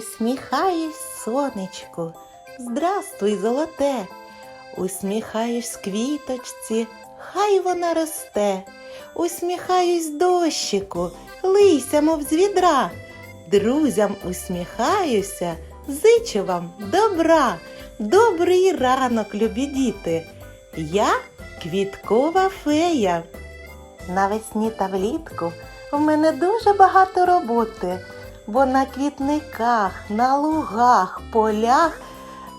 Усміхаюсь, сонечку, здрастуй, золоте. Усміхаюсь квіточці, хай вона росте. Усміхаюсь дощику, лийся, мов з відра. Друзям усміхаюся, зичу вам добра. Добрий ранок, любі діти. Я квіткова фея. Навесні та влітку в мене дуже багато роботи, бо на квітниках, на лугах, полях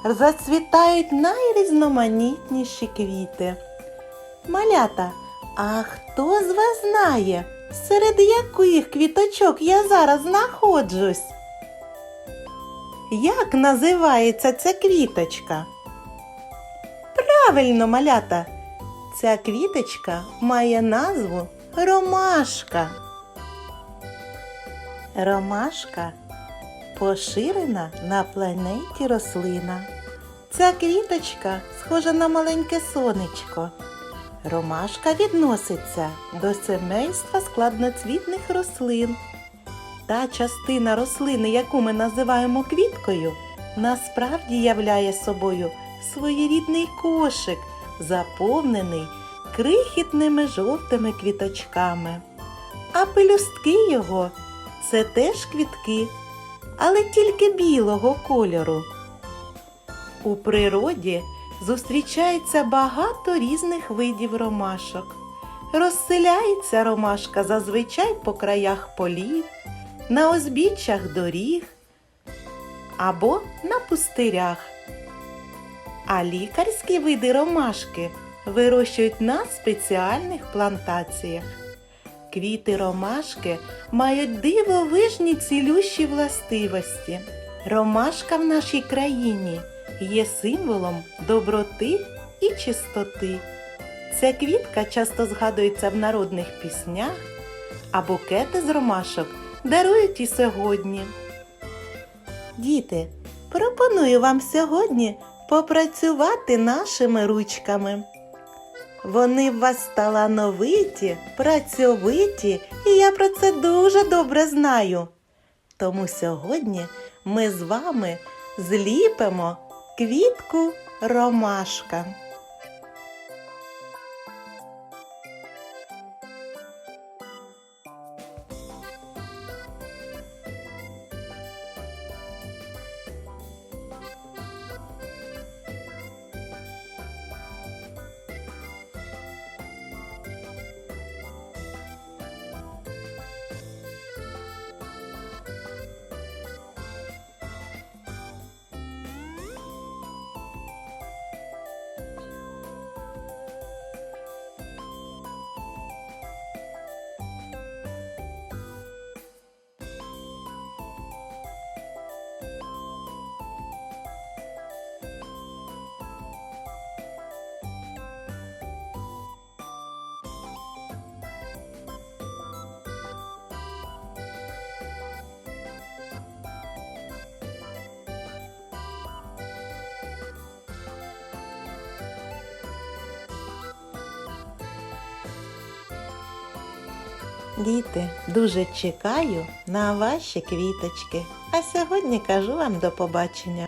зацвітають найрізноманітніші квіти. Малята, а хто з вас знає, серед яких квіточок я зараз знаходжусь? Як називається ця квіточка? Правильно, малята, ця квіточка має назву ромашка. Ромашка поширена на планеті рослина. Ця квіточка схожа на маленьке сонечко. Ромашка відноситься до семейства складноцвітних рослин. Та частина рослини, яку ми називаємо квіткою, насправді являє собою своєрідний кошик, заповнений крихітними жовтими квіточками. А пелюстки його це теж квітки, але тільки білого кольору. У природі зустрічається багато різних видів ромашок. Розселяється ромашка зазвичай по краях полів, на узбіччях доріг або на пустирях. А лікарські види ромашки вирощують на спеціальних плантаціях. Квіти ромашки мають дивовижні цілющі властивості. Ромашка в нашій країні є символом доброти і чистоти. Ця квітка часто згадується в народних піснях, а букети з ромашок дарують і сьогодні. Діти, пропоную вам сьогодні попрацювати нашими ручками. Вони в вас талановиті, працьовиті, і я про це дуже добре знаю. Тому сьогодні ми з вами зліпимо квітку ромашка. Діти, дуже чекаю на ваші квіточки. А сьогодні кажу вам до побачення.